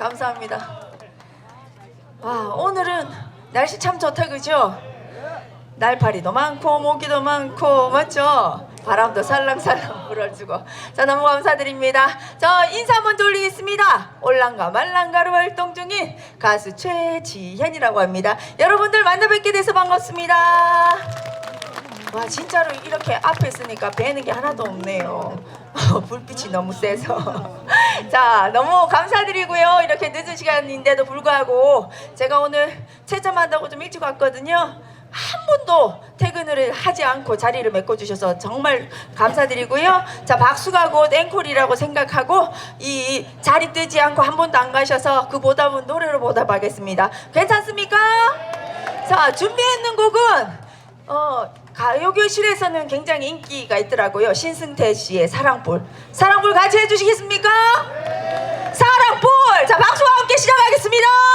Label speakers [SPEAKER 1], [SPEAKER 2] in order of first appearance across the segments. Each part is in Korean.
[SPEAKER 1] 감사합니다. 와 오늘은 날씨 참 좋다 그죠? 날파리도 많고 모기도 많고 맞죠? 바람도 살랑살랑 불어주고. 자 너무 감사드립니다. 저 인사 한번 돌리겠습니다. 올랑가 말랑가로 활동 중인 가수 최지현이라고 합니다. 여러분들 만나 뵙게 돼서 반갑습니다. 와 진짜로 이렇게 앞에 있으니까 뵈는 게 하나도 없네요. 불빛이 너무 세서 자 너무 감사드리고요. 이렇게 늦은 시간인데도 불구하고 제가 오늘 채점한다고 좀 일찍 왔거든요. 한 번도 퇴근을 하지 않고 자리를 메꿔주셔서 정말 감사드리고요. 자 박수가 곧 앵콜이라고 생각하고 이 자리 뜨지 않고 한 번도 안 가셔서 그 보답은 노래로 보답하겠습니다. 괜찮습니까? 자 준비했는 곡은 어 가요교실에서는 굉장히 인기가 있더라고요. 신승태 씨의 사랑불. 사랑불 같이 해주시겠습니까? 사랑불. 자 박수와 함께 시작하겠습니다.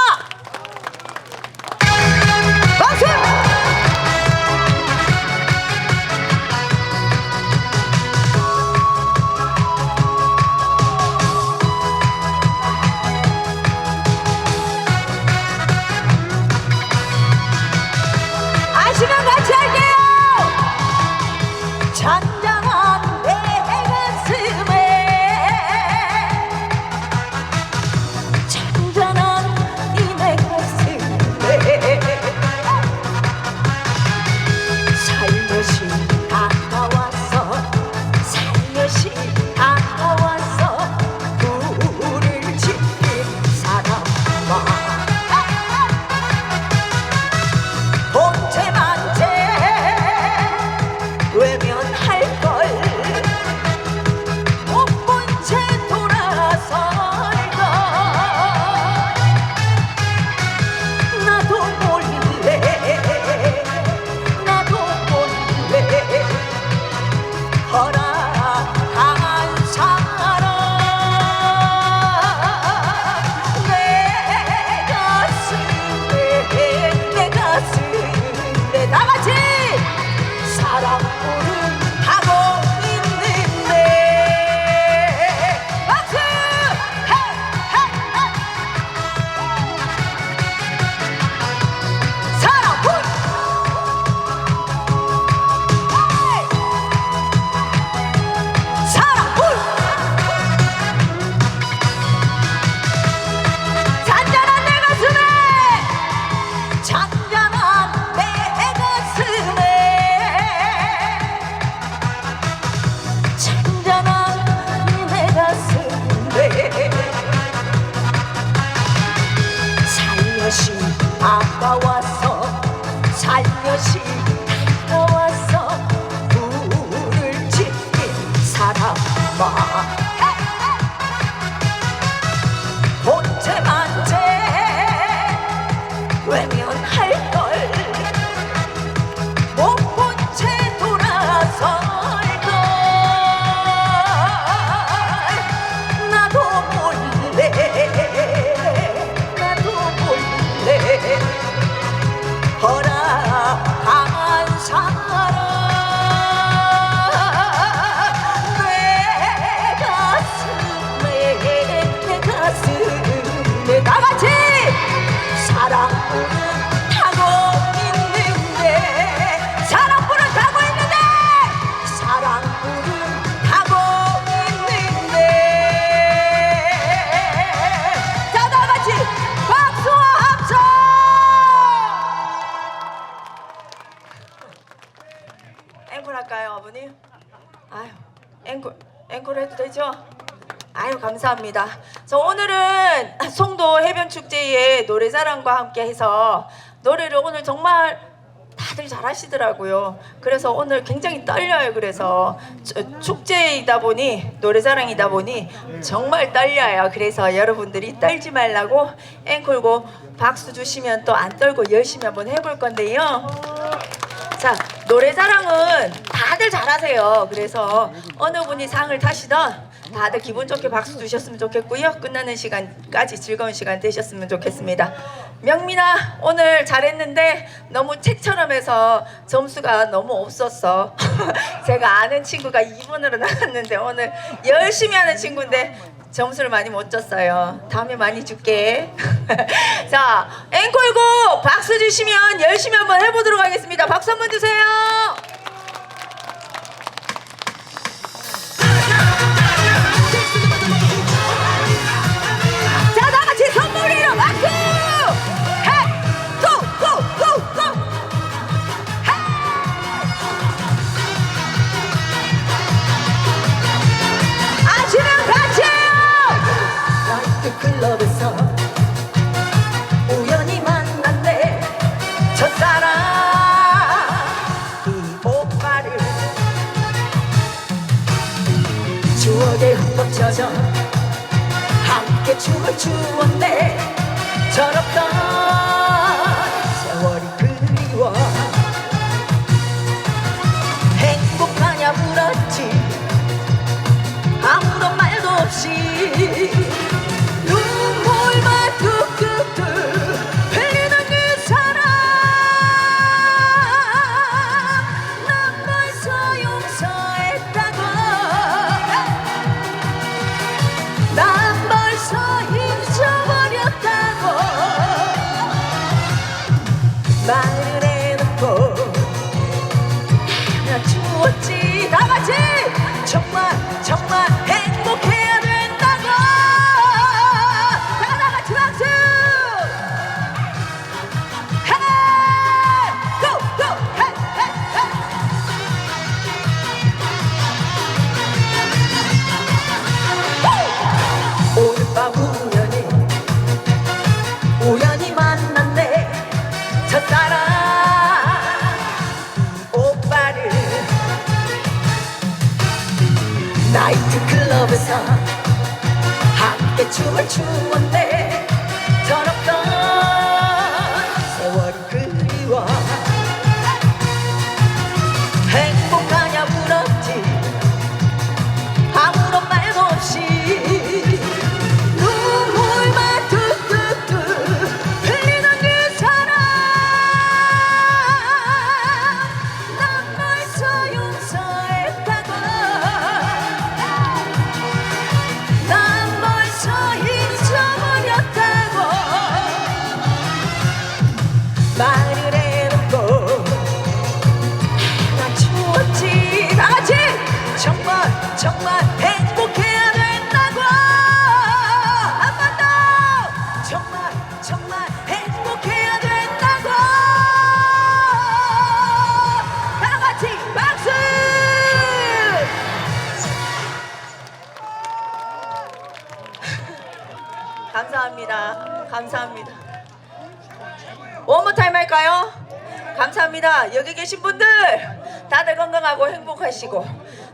[SPEAKER 1] 아유 앵콜 앵콜 해도 되죠? 아유 감사합니다. 저 오늘은 송도 해변 축제의 노래자랑과 함께 해서 노래를 오늘 정말 다들 잘하시더라고요. 그래서 오늘 굉장히 떨려요. 그래서 저- 축제이다 보니 노래자랑이다 보니 정말 떨려요. 그래서 여러분들이 떨지 말라고 앵콜고 박수 주시면 또 안 떨고 열심히 한번 해볼 건데요. 자 노래자랑은 다들 잘하세요. 그래서 어느 분이 상을 타시던 다들 기분 좋게 박수 주셨으면 좋겠고요. 끝나는 시간까지 즐거운 시간 되셨으면 좋겠습니다. 명민아 오늘 잘했는데 너무 책처럼 해서 점수가 너무 없었어 제가 아는 친구가 2번으로 나갔는데 오늘 열심히 하는 친구인데 점수를 많이 못 줬어요. 다음에 많이 줄게. 자 앵콜곡 박수 주시면 열심히 한번 해보도록 하겠습니다. 박수 한번 주세요
[SPEAKER 2] 춤을 추었네. 철없던 함께 춤을 추었
[SPEAKER 1] 할까요? 감사합니다. 여기 계신 분들 다들 건강하고 행복하시고.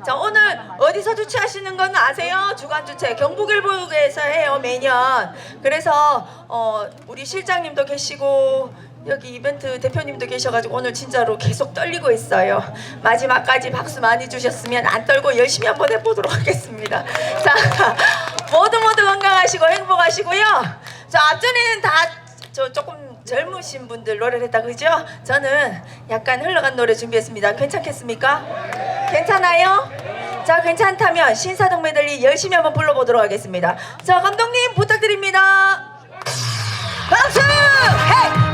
[SPEAKER 1] 자 오늘 어디서 주최하시는 건 아세요? 주간 주최 경북일보에서 해요 매년. 그래서 어, 우리 실장님도 계시고 여기 이벤트 대표님도 계셔가지고 오늘 진짜로 계속 떨리고 있어요. 마지막까지 박수 많이 주셨으면 안 떨고 열심히 한번 해보도록 하겠습니다. 자 모두 모두 건강하시고 행복하시고요. 자 앞전에는 다 저 조금 젊으신 분들 노래를 했다 그죠? 저는 약간 흘러간 노래 준비했습니다. 괜찮겠습니까? 괜찮아요? 자 괜찮다면 신사동 메들리 열심히 한번 불러보도록 하겠습니다. 자 감독님 부탁드립니다. 박수! 헤이!